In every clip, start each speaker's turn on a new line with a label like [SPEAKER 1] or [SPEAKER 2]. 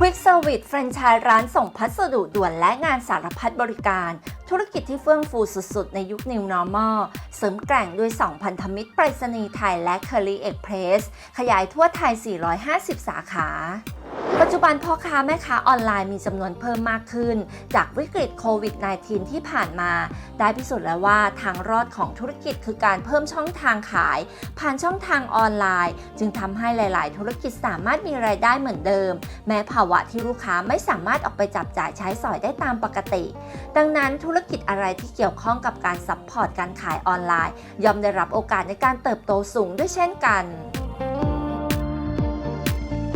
[SPEAKER 1] ควิกเซอร์วิสแฟรนไชส์ร้านส่งพัสดุด่วนและงานสารพัดบริการ ธุรกิจที่เฟื่องฟูสุดๆ ในยุค New Normal เสริมแกร่งด้วย 2 พันธมิตรไปรษณีย์ไทยและ Curly Express ขยายทั่วไทย 450 สาขา ปัจจุบันพ่อค้าแม่ค้าออนไลน์มีจำนวนเพิ่มมากขึ้น จากวิกฤตโควิด -19 ที่ผ่านมา ได้พิสูจน์แล้วว่าทางรอดของธุรกิจคือการเพิ่มช่องทางขาย ผ่านช่องทางออนไลน์ จึงทำให้หลาย ๆ ธุรกิจสามารถมีรายได้เหมือนเดิม แม้ภาวะที่ลูกค้าไม่สามารถออกไปจับจ่ายใช้สอยได้ตามปกติ ดังนั้นธุรกิจอะไรที่เกี่ยวข้องกับการซัพพอร์ตการขายออนไลน์ ย่อมได้รับโอกาสในการเติบโตสูงด้วยเช่นกัน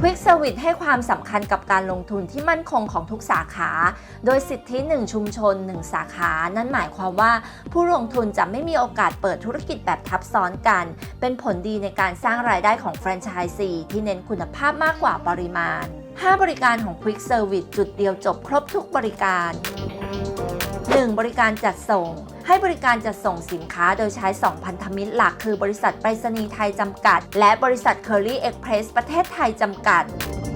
[SPEAKER 1] Quick Service ให้ความสำคัญกับการลงทุนที่มั่นคงของทุกสาขา โดยสิทธิ 1 ชุมชน 1 สาขา นั่นหมายความว่าผู้ลงทุนจะไม่มีโอกาสเปิดธุรกิจแบบทับซ้อนกัน เป็นผลดีในการสร้างรายได้ของแฟรนไชส์ซีที่เน้นคุณภาพมากกว่าปริมาณ 5 บริการของ Quick Service จุดเดียวจบครบทุกบริการ 1. บริการจัดส่ง ให้บริการจัดส่งสินค้าโดยใช้ 2 พันธมิตรหลัก คือบริษัทไปรษณีย์ไทยจำกัด และบริษัท Curly Express ประเทศไทยจำกัด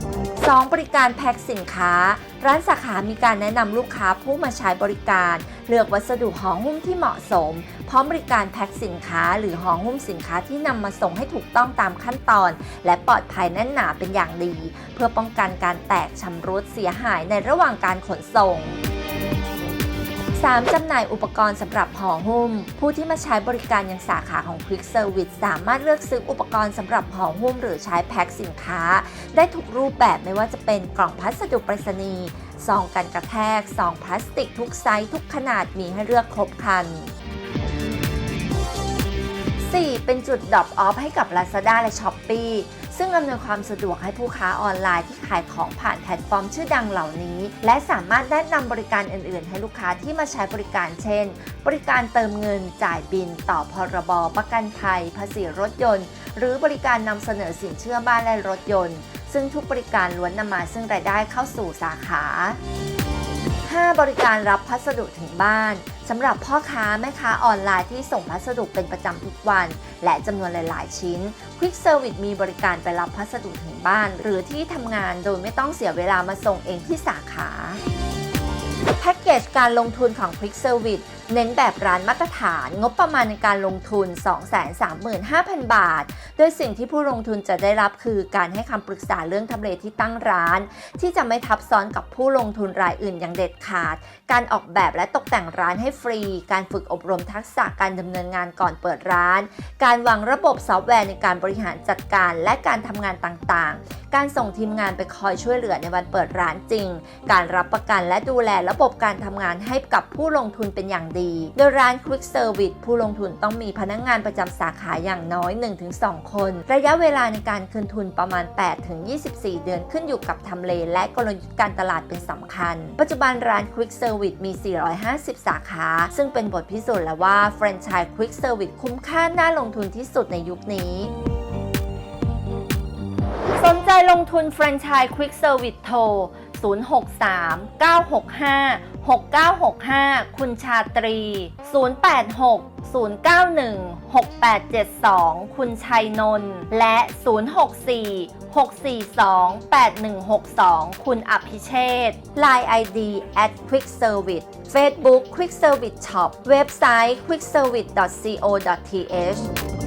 [SPEAKER 1] 2. บริการแพ็คสินค้า ร้านสาขามีการแนะนำลูกค้าผู้มาใช้บริการ เลือกวัสดุห่อหุ้มที่เหมาะสม พร้อมบริการแพ็คสินค้า หรือห่อหุ้มสินค้าที่นำมาส่งให้ถูกต้องตามขั้นตอน และปลอดภัยแน่นหนาเป็นอย่างดี เพื่อป้องกันการแตกชำรุดเสียหายในระหว่างการขนส่ง 3. จำหน่ายอุปกรณ์สำหรับห่อหุ้ม ผู้ที่มาใช้บริการยังสาขาของ Quick Service สามารถเลือกซื้ออุปกรณ์สำหรับห่อหุ้มหรือใช้แพ็คสินค้า ได้ทุกรูปแบบไม่ว่าจะเป็นกล่องพัสดุไปรษณีย์ซองกันกระแทกซองพลาสติกทุกไซส์ทุกขนาดมีให้เลือกครบครัน 4. เป็นจุดดรอปออฟให้กับ Lazada และ Shopee ซึ่งอำนวยความสะดวกให้ผู้ค้าออนไลน์ที่ขายของผ่านแพลตฟอร์มชื่อดังเหล่านี้ และสามารถแนะนำบริการอื่น ๆ ให้ลูกค้าที่มาใช้บริการเช่น บริการเติมเงินจ่ายบิน ต่อพรบประกันภัย ภาษีรถยนต์ หรือบริการนำเสนอสินเชื่อบ้านและรถยนต์ ซึ่งทุกบริการล้วนนำมาซึ่งรายได้เข้าสู่สาขา 5. บริการรับพัสดุถึงบ้าน สำหรับพ่อค้าแม่ค้าออนไลน์ที่ส่งพัสดุเป็นประจำทุกวัน และจำนวนหลาย ๆ ชิ้น Quick Service มีบริการไปรับพัสดุถึงบ้าน หรือที่ทำงานโดยไม่ต้องเสียเวลามาส่งเองที่สาขาแพ็กเกจการลงทุนของ Quick Service เน้นแบบร้านมาตรฐานงบประมาณในการลงทุน 235,000 บาท โดยสิ่งที่ผู้ลงทุนจะได้รับคือการให้คำปรึกษาเรื่องทำเลที่ตั้งร้าน ที่จะไม่ทับซ้อนกับผู้ลงทุนรายอื่นอย่างเด็ดขาด การออกแบบและตกแต่งร้านให้ฟรี การฝึกอบรมทักษะการดำเนินงานก่อนเปิดร้าน การวางระบบซอฟต์แวร์ในการบริหารจัดการและการทำงานต่างๆการส่งทีมงานไปคอยช่วยเหลือในวันเปิดร้านจริง การรับประกันและดูแลระบบการทำงานให้กับผู้ลงทุนเป็นอย่างดี โดยร้าน Quick Service ผู้ลงทุนต้องมีพนักงงานประจำสาขาอย่างน้อย 1-2 คน ระยะเวลาในการคืนทุนประมาณ 8-24 เดือนขึ้นอยู่กับทำเล และกลยุทธ์การตลาดเป็นสำคัญ ปัจจุบันร้าน Quick Service มี 450 สาขา ซึ่งเป็นบทพิสูจน์แล้วว่าแฟรนไชส์ Quick Service คุ้มค่าน่าลงทุนที่สุดในยุคนี้สนใจลงทุนแฟรนไชส์ Quick Service โทร 063 965 6965 คุณชาตรี 086 091 6872 คุณชัยนนท์และ 064 642 8162 คุณอภิเชษ Line ID at Quick Service Facebook Quick Service Shop เว็บไซต์ quickservice.co.th